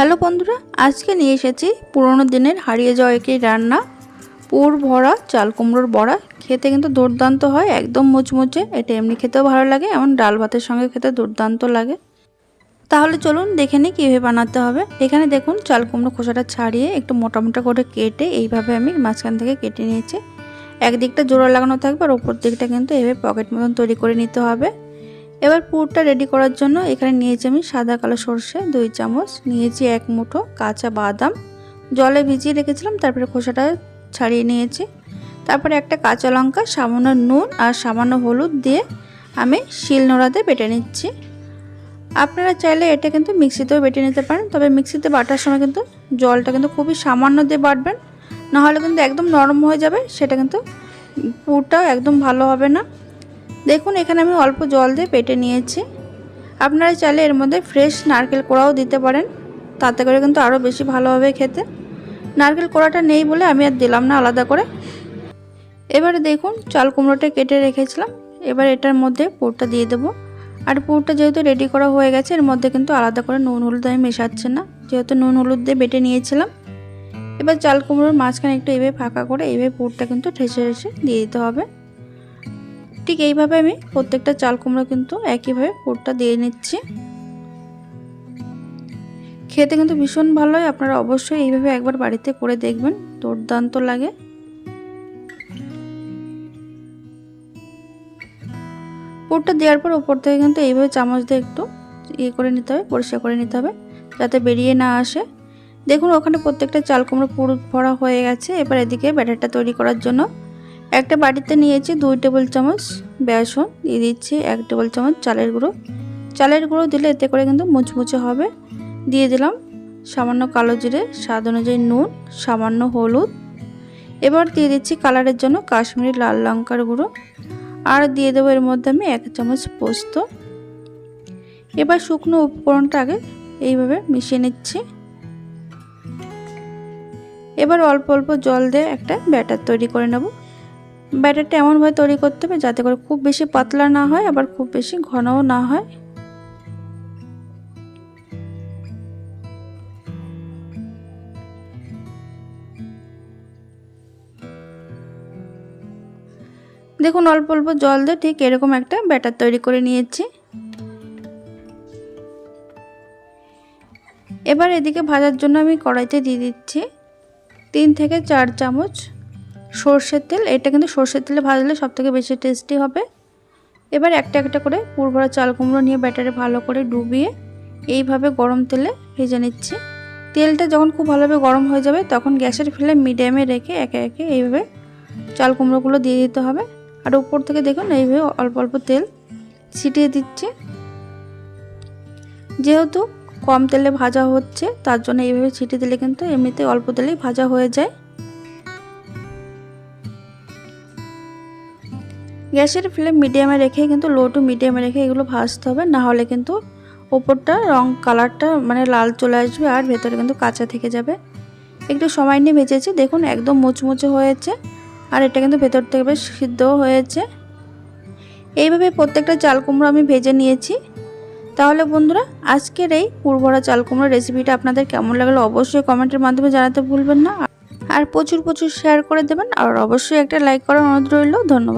Hello বন্ধুরা, আজকে নিয়ে এসেছি পুরোনো দিনের হারিয়ে যাওয়া একটি রান্না। পুর ভরা, চাল কুমড়োর বড়া, খেতে কিন্তু দুর্দান্ত হয়, একদম মুচমুচে। এটা এমনি খেতেও ভালো লাগে, এমন ডাল ভাতের সঙ্গে খেতে দুর্দান্ত লাগে। তাহলে চলুন দেখে নিই কীভাবে বানাতে হবে। এখানে দেখুন, চাল কুমড়ো খোসাটা ছাড়িয়ে একটু মোটা মোটা করে কেটে এইভাবে আমি মাঝখান থেকে কেটে নিয়েছি। একদিকটা জোড়া লাগানো থাকবে আর ওপর দিকটা কিন্তু এভাবে পকেট মতন তৈরি করে নিতে হবে। এবার পুরটা রেডি করার জন্য এখানে নিয়েছি আমি সাদা কালো সর্ষে, দুই চামচ। নিয়েছি এক মুঠো কাঁচা বাদাম। জলে ভিজিয়ে রেখেছিলাম, তারপরে খোসাটা ছাড়িয়ে নিয়েছি। তারপরে একটা কাঁচা লঙ্কা, সামান্য নুন আর সামান্য হলুদ দিয়ে আমি শিল নোড়াতে বেটে নিচ্ছি। আপনারা চাইলে এটা কিন্তু মিক্সিতেও বেটে নিতে পারেন, তবে মিক্সিতে বাটার সময় কিন্তু জলটা কিন্তু খুবই সামান্য দিয়ে বাটবেন। নাহলে কিন্তু একদম নরম হয়ে যাবে, সেটা কিন্তু পুরটাও একদম ভালো হবে না। দেখুন, এখানে আমি অল্প জল দিয়ে পেটে নিয়েছি। আপনারা চাইলে এর মধ্যে ফ্রেশ নারকেল কোড়াও দিতে পারেন। তাতে করে কিন্তু আরও বেশি ভালো হবে খেতে। নারকেল কোড়াটা নেই বলে আমি আর দিলাম না আলাদা করে। এবারে দেখুন, চাল কুমড়োটা কেটে রেখেছিলাম। এবার এটার মধ্যে পুরটা দিয়ে দেবো। আর পুরটা যেহেতু রেডি করা হয়ে গেছে, এর মধ্যে কিন্তু আলাদা করে নুন হলুদ আমি মেশাচ্ছি না। যেহেতু নুন হলুদ দিয়ে বেটে নিয়েছিলাম। এবার চাল কুমড়োর মাঝখানে একটু এভাবে ফাঁকা করে এভাবে পুরটা কিন্তু ঠেসে ঠেসে দিয়ে দিতে হবে। ঠিক এইভাবে আমি প্রত্যেকটা চাল কুমড়ো কিন্তু একইভাবে পুরটা দিয়ে নিচ্ছি। খেতে কিন্তু ভীষণ ভালো হয়, আপনারা অবশ্যই এইভাবে একবার বাড়িতে করে দেখবেন, দুর্দান্ত লাগে। পুরটা দেওয়ার পর ওপর থেকে কিন্তু এইভাবে চামচ দিয়ে একটু ইয়ে করে নিতে হবে, পরিষ্কার করে নিতে হবে, যাতে বেরিয়ে না আসে। দেখুন, ওখানে প্রত্যেকটা চাল কুমড়ো পুর ভরা হয়ে গেছে, এবার এদিকে ব্যাটারটা তৈরি করার জন্য একটা বাটিতে নিয়েছি দুই টেবিল চামচ বেসন, দিয়ে দিচ্ছি এক টেবিল চামচ চালের গুঁড়ো। চালের গুঁড়ো দিলে এতে করে কিন্তু মুচমুচে হবে। দিয়ে দিলাম সামান্য কালো জিরে, স্বাদ অনুযায়ী নুন, সামান্য হলুদ। এবার দিয়ে দিচ্ছি কালারের জন্য কাশ্মীরি লাল লঙ্কার গুঁড়ো। আর দিয়ে দেবো এর মধ্যে আমি এক চামচ পোস্ত। এবার শুকনো উপকরণটা আগে এইভাবে মিশিয়ে নিচ্ছি। এবার অল্প অল্প জল দিয়ে একটা ব্যাটার তৈরি করে নেব। ব্যাটারটা এমনভাবে তৈরি করতে হবে যাতে করে খুব বেশি পাতলা না হয়, আবার খুব বেশি ঘনও না হয়। দেখুন, অল্প অল্প জল দিয়ে ঠিক এরকম একটা ব্যাটার তৈরি করে নিয়েছি। এবার এদিকে ভাজার জন্য আমি কড়াইতে দিয়ে দিচ্ছি তিন থেকে চার চামচ সর্ষের তেল, এটা কিন্তু সর্ষের তেলে ভাজলে সব থেকে বেশি টেস্টি হবে। এবার একটা একটা করে পুরভরা চাল কুমড়ো নিয়ে ব্যাটারে ভালো করে ডুবিয়ে এইভাবে গরম তেলে ভেজে নিচ্ছি। তেলটা যখন খুব ভালোভাবে গরম হয়ে যাবে, তখন গ্যাসের ফ্লেম মিডিয়ামে রেখে একে একে এইভাবে চাল কুমড়োগুলো দিয়ে দিতে হবে। আর উপর থেকে দেখুন, এইভাবে অল্প অল্প তেল ছিটিয়ে দিচ্ছে। যেহেতু কম তেলে ভাজা হচ্ছে, তার জন্য এইভাবে ছিটিয়ে দিলে কিন্তু এমনিতে অল্প তেলেই ভাজা হয়ে যায়। গ্যাসের ফ্লেম মিডিয়ামে রেখে কিন্তু লো টু মিডিয়ামে রেখে এগুলো ভাজতে হবে, না হলে কিন্তু ওপরটা রং কালারটা মানে লাল চলে আসবে আর ভেতরে কিন্তু কাঁচা থেকে যাবে। একটু সময় নিয়ে ভেজেছি, দেখুন একদম মুচমুচে হয়েছে আর এটা কিন্তু ভেতর থেকে বেশ সিদ্ধও হয়েছে। এইভাবে প্রত্যেকটা চাল কুমড়ো আমি ভেজে নিয়েছি। তাহলে বন্ধুরা, আজকের এই পুরভরা চাল কুমড়ো রেসিপিটা আপনাদের কেমন লাগল অবশ্যই কমেন্টের মাধ্যমে জানাতে ভুলবেন না। আর প্রচুর প্রচুর শেয়ার করে দেবেন আর অবশ্যই একটা লাইক করার অনুরোধ রইল। ধন্যবাদ।